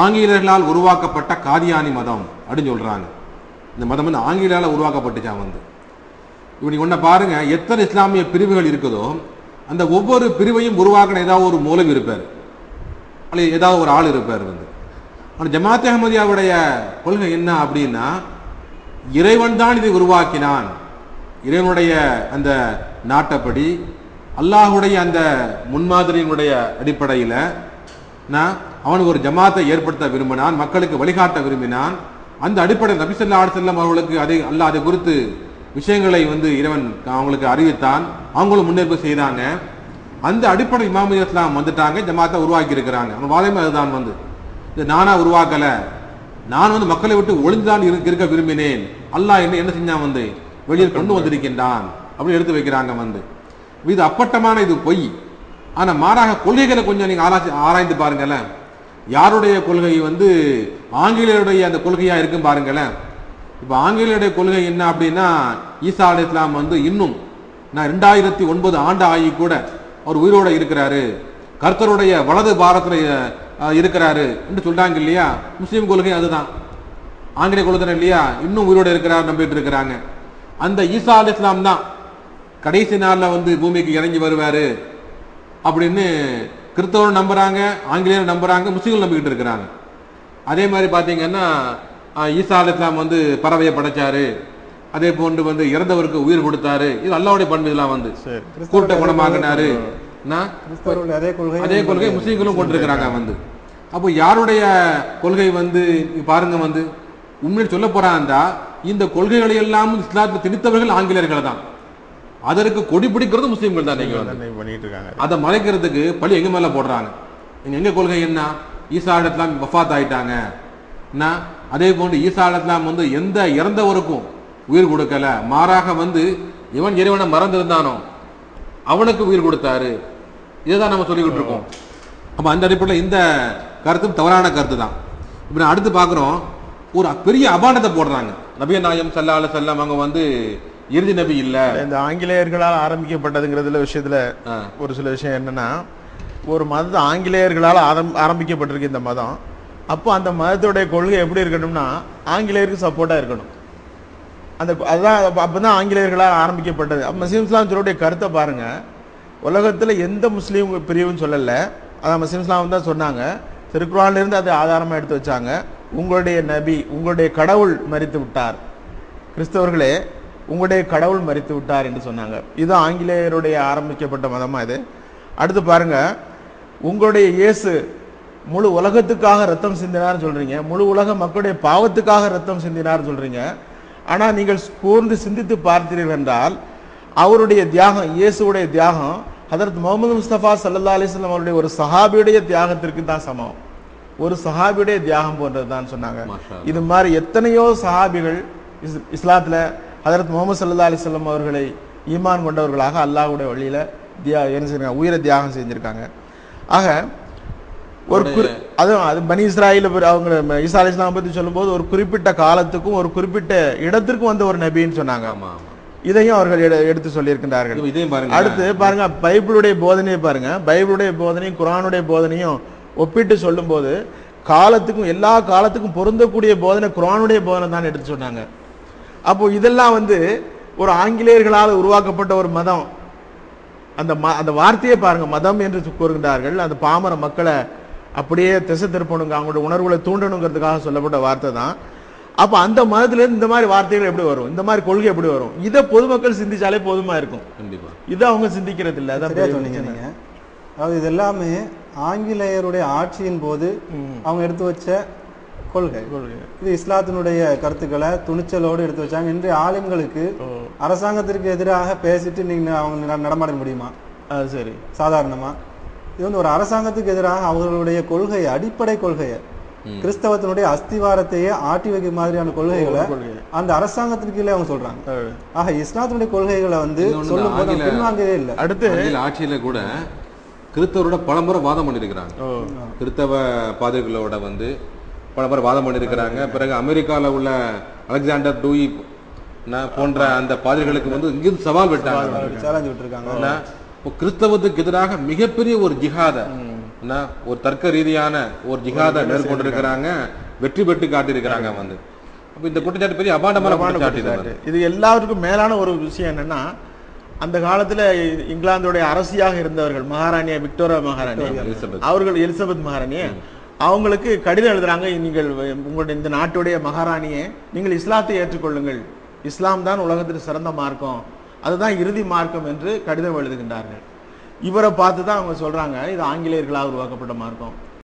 ஆங்கிலேயர்களால் உருவாக்கப்பட்ட காதியானி மதம் அப்படின்னு சொல்கிறாங்க இந்த மதம் வந்து ஆங்கிலேயால் உருவாக்கப்பட்டுச்சான் வந்து. இப்படி ஒன்றை பாருங்கள் எத்தனை இஸ்லாமிய பிரிவுகள் இருக்குதோ அந்த ஒவ்வொரு பிரிவையும் உருவாக்கின ஏதாவது ஒரு மூலம் இருப்பார். அல்லது ஏதாவது ஒரு ஆள் இருப்பார் வந்து. ஆனால் ஜமாத் அஹமதியாவுடைய கொள்கை என்ன அப்படின்னா இறைவன் தான் இதை உருவாக்கினான். இறைவனுடைய அந்த நாட்டப்படி அல்லாஹுடைய அந்த முன்மாதிரியினுடைய அடிப்படையில் அவனுக்கு ஒரு ஜமாத்தை ஏற்படுத்த விரும்பினான் மக்களுக்கு வழிகாட்ட விரும்பினான். அந்த அடிப்படை நபிசல்லா செல்லம் அவர்களுக்கு அதை அல்ல அதை குறித்து விஷயங்களை வந்து இறைவன் அவங்களுக்கு அறிவித்தான். அவங்களும் முன்னேற்பு செய்தாங்க. அந்த அடிப்படை இமாமி இஸ்லாம் வந்துட்டாங்க ஜமாத்தை உருவாக்கி இருக்கிறாங்க. அவன் வாதமே அதுதான் வந்து. இது நானா உருவாக்கலை. நான் வந்து மக்களை விட்டு ஒளிந்துதான் இருக்க விரும்பினேன். அல்லாஹ் என்ன என்ன செஞ்சான் வந்து? வெளியில் கொண்டு வந்திருக்கின்றான். அப்படின்னு எடுத்து வைக்கிறாங்க வந்து. இது அப்பட்டமான இது பொய். ஆனால் மாறாக கொள்கைகளை கொஞ்சம் நீங்கள் ஆராய்ச்சி ஆராய்ந்து பாருங்களேன். யாருடைய கொள்கை வந்து ஆங்கிலேயருடைய அந்த கொள்கையாக இருக்கும் பாருங்களேன். இப்போ ஆங்கிலேயருடைய கொள்கை என்ன அப்படின்னா ஈசா அலி இஸ்லாம் வந்து இன்னும் நான் ரெண்டாயிரத்தி ஒன்பது ஆண்டு ஆகி கூட அவர் உயிரோட இருக்கிறாரு. கர்த்தருடைய வலது பாரத்தில் இருக்கிறாரு என்று சொல்கிறாங்க இல்லையா? முஸ்லீம் கொள்கை அதுதான். ஆங்கிலேய கொள்கை இல்லையா? இன்னும் உயிரோட இருக்கிறார் நம்பிட்டு இருக்கிறாங்க. அந்த ஈசா அலி இஸ்லாம் தான் கடைசி நாளில் வந்து பூமிக்கு இறங்கி வருவாரு. அப்படின்னு கிறிஸ்தவரும் நம்புறாங்க ஆங்கிலேயர் நம்புறாங்க முஸ்லீம்கள் நம்பிக்கிட்டு இருக்கிறாங்க. அதே மாதிரி பாத்தீங்கன்னா ஆஹ், ஈசா அலி இஸ்லாம் வந்து பறவையை படைச்சாரு. அதே போன்று வந்து இறந்தவருக்கு உயிர் கொடுத்தாரு. இது அல்லாவுடைய பண்பு இதெல்லாம் வந்து. கூட்ட குணமாகினாரு அதே கொள்கை முஸ்லீம்களும் கொண்டிருக்கிறாங்க வந்து. அப்போ யாருடைய கொள்கை வந்து பாருங்க வந்து உண்மையில் சொல்ல போறாந்தா இந்த கொள்கைகளை எல்லாம் இஸ்லாத்தை திணித்தவர்கள் ஆங்கிலேயர்கள் தான் அதற்கு கொடி பிடிக்கிறது முஸ்லீம்கள் தான் பண்ணிட்டு இருக்காங்க. அதை மறைக்கிறதுக்கு பழி எங்க மேல போடுறாங்க? நீங்க எங்க கொள்கை என்ன? ஈசா அலிஸ்லாம் வஃபாத் ஆயிட்டாங்க அதே போன்று ஈசா அலிஸ்லாம் வந்து எந்த இறந்தவருக்கும் உயிர் கொடுக்கல. மாறாக வந்து இவன் இறைவனை மறந்திருந்தானோ அவனுக்கு உயிர் கொடுத்தாரு. இதுதான் நம்ம சொல்லிக்கிட்டு இருக்கோம். அப்ப அந்த அடிப்படையில் இந்த கருத்தும் தவறான கருத்து தான். இப்ப நான் அடுத்து பார்க்குறோம். ஒரு பெரிய அபாண்டத்தை போடுறாங்க. நபிய நாயம் சல்லா அலி செல்லம் அவங்க வந்து இறுதி நபி இல்ல. இந்த ஆங்கிலேயர்களால் ஆரம்பிக்கப்பட்டதுங்கிறதுல விஷயத்துல. ஒரு சில விஷயம் என்னன்னா ஒரு மதம் ஆங்கிலேயர்களால் ஆரம் ஆரம்பிக்கப்பட்டிருக்கு இந்த மதம். அப்போ அந்த மதத்துடைய கொள்கை எப்படி இருக்கணும்னா ஆங்கிலேயருக்கு சப்போர்ட்டா இருக்கணும். அந்த அதான் அப்ப- அப்பதான் ஆங்கிலேயர்களால் ஆரம்பிக்கப்பட்டது. அப்ப முஸ்லிம் இஸ்லாம் சொல்லக்கூடிய கருத்தை பாருங்க. உலகத்துல எந்த முஸ்லீம் பிரிவும் சொல்லல. அதான் முஸ்லிம் இஸ்லாம் தான் சொன்னாங்க. திருக்குறான்ல இருந்து அதை ஆதாரமா எடுத்து வச்சாங்க. உங்களுடைய நபி உங்களுடைய கடவுள் மரித்து விட்டார். கிறிஸ்தவர்களே உங்களுடைய கடவுள் மரித்து விட்டார் என்று சொன்னாங்க. இது ஆங்கிலேயருடைய ஆரம்பிக்கப்பட்ட மதமா இது? அடுத்து பாருங்க. உங்களுடைய இயேசு முழு உலகத்துக்காக ரத்தம் சிந்தினார்னு சொல்றீங்க. முழு உலக மக்களுடைய பாவத்துக்காக ரத்தம் சிந்தினார்னு சொல்றீங்க. ஆனா நீங்கள் கூர்ந்து சிந்தித்து பார்த்தீர்கள் என்றால் அவருடைய தியாகம் இயேசுவுடைய தியாகம் ஹதரத் முகமது முஸ்தபா சல்லா அலிஸ்லாம் அவருடைய ஒரு சஹாபியுடைய தியாகத்திற்கு தான் சமம். ஒரு சஹாபியுடைய தியாகம் போன்றது தான் சொன்னாங்க இது மாதிரி எத்தனையோ சஹாபிகள் இஸ்- இஸ்லாத்துல ஹதரத் முகமது சல்லா அலிஸ்லாம் அவர்களை ஈமான் கொண்டவர்களாக அல்லாஹ்வுடைய வழியில தியா என்ன செஞ்சிருக்காங்க உயிரை தியாகம் செஞ்சிருக்காங்க. ஆக ஒரு குறி அதுவும் அது பனி இஸ்ராயில் அவங்க ஈசா அலி இஸ்லாம் பத்தி சொல்லும்போது ஒரு குறிப்பிட்ட காலத்துக்கும் ஒரு குறிப்பிட்ட இடத்திற்கும் வந்த ஒரு நபின்னு சொன்னாங்க. இதையும் அவர்கள் எடு- எடுத்து சொல்லியிருக்கின்றார்கள். இது- இதையும் பாருங்க அடுத்து பாருங்க பைபிளுடைய போதனையை பாருங்க. பைபிளுடைய போதனையும் குரானுடைய போதனையும் ஒப்பிட்டு சொல்லும்போது காலத்துக்கும் எல்லா காலத்துக்கும் பொருந்தக்கூடிய போதனை குரானுடைய போதனை தான் எடுத்து சொன்னாங்க. அப்போ இதெல்லாம் வந்து ஒரு ஆங்கிலேயர்களால் உருவாக்கப்பட்ட ஒரு மதம். அந்த ம- அந்த வார்த்தையை பாருங்க மதம் என்று கூறுகின்றார்கள். அந்த பாமர மக்களை அப்படியே திசை திருப்பணுங்க அவங்களோட உணர்வுகளை தூண்டணுங்கிறதுக்காக சொல்லப்பட்ட வார்த்தை தான். அப்ப அந்த மதத்துல இருந்து இந்த மாதிரி வார்த்தைகள் எப்படி வரும்? இந்த மாதிரி கொள்கை எப்படி வரும்? இதை பொதுமக்கள் சிந்திச்சாலே போதுமா இருக்கும்? கண்டிப்பா. இதை அவங்க சிந்திக்கிறது இல்ல. அதான் சொன்னீங்க பிரச்சனை. நீங்க. அதாவது இது எல்லாமே ஆங்கிலேயருடைய ஆட்சியின் போது. அவங்க எடுத்து வச்ச கொள்கை. கொள்கை. இது இஸ்லாத்தினுடைய கருத்துக்களை துணிச்சலோடு எடுத்து வச்சாங்க. இன்றைய ஆளுங்களுக்கு அரசாங்கத்திற்கு எதிராக பேசிட்டு நீங்க அவங்க நட- நடமாட முடியுமா? அது சரி. சாதாரணமா? இது வந்து ஒரு அரசாங்கத்துக்கு எதிராக அவர்களுடைய கொள்கையை அடிப்படை கொள்கையை கிறிஸ்தவத்தினுடைய அஸ்திவாரத்தையே ஆட்டி வைக்கிற மாதிரியான கொள்கைகளை கொள்கை. அந்த அரசாங்கத்திற்கு கீழே அவங்க சொல்றாங்க. ஆக இஸ்லாத்தினுடைய கொள்கைகளை வந்து சொல்லும் போது பின்வாங்கவே இல்லை. அடுத்து ஆட்சியில கூட கிறிஸ்தவரோட பலமுறை வாதம் பண்ணிருக்கிறாங்க ஓ, கிறிஸ்தவ பாதிரிகளோட வந்து பலமுறை வாதம் பண்ணிருக்கிறாங்க பிறகு அமெரிக்கால உள்ள அலெக்சாண்டர் டூயி போன்ற அந்த பாதிரிகளுக்கு வந்து இங்கிருந்து சவால் விட்டாங்க. சேலஞ்சு விட்டுருக்காங்க. கிறிஸ்தவத்துக்கு எதிராக மிகப்பெரிய ஒரு ஜிஹாத என்ன, ஒரு தர்க்க ரீதியான ஒரு ஜிகாத மேற்கொண்டிருக்கிறாங்க. வெற்றி பெற்று காட்டியிருக்கிறாங்க வந்து. அப்ப இந்த குற்றச்சாட்டு பெரிய அபாண்டமான குற்றச்சாட்டு இது எல்லாருக்கும் மேலான ஒரு விஷயம் என்னன்னா அந்த காலத்துல இங்கிலாந்துடைய அரசியாக இருந்தவர்கள் மகாராணியா விக்டோரியா மகாராணி. அவர்கள் எலிசபெத் மகாராணி அவங்களுக்கு கடிதம் எழுதுறாங்க. நீங்கள் உங்களுடைய இந்த நாட்டுடைய மகாராணியை நீங்கள் இஸ்லாத்தை ஏற்றுக்கொள்ளுங்கள். இஸ்லாம் தான் உலகத்தில் சிறந்த மார்க்கம். அதுதான் இறுதி மார்க்கம் என்று கடிதம் எழுதுகின்றார்கள். இவரை பார்த்து தான் அவங்க சொல்றாங்க இது ஆங்கிலேயர்களாக உருவாக்கப்பட்ட மார்க்கம்.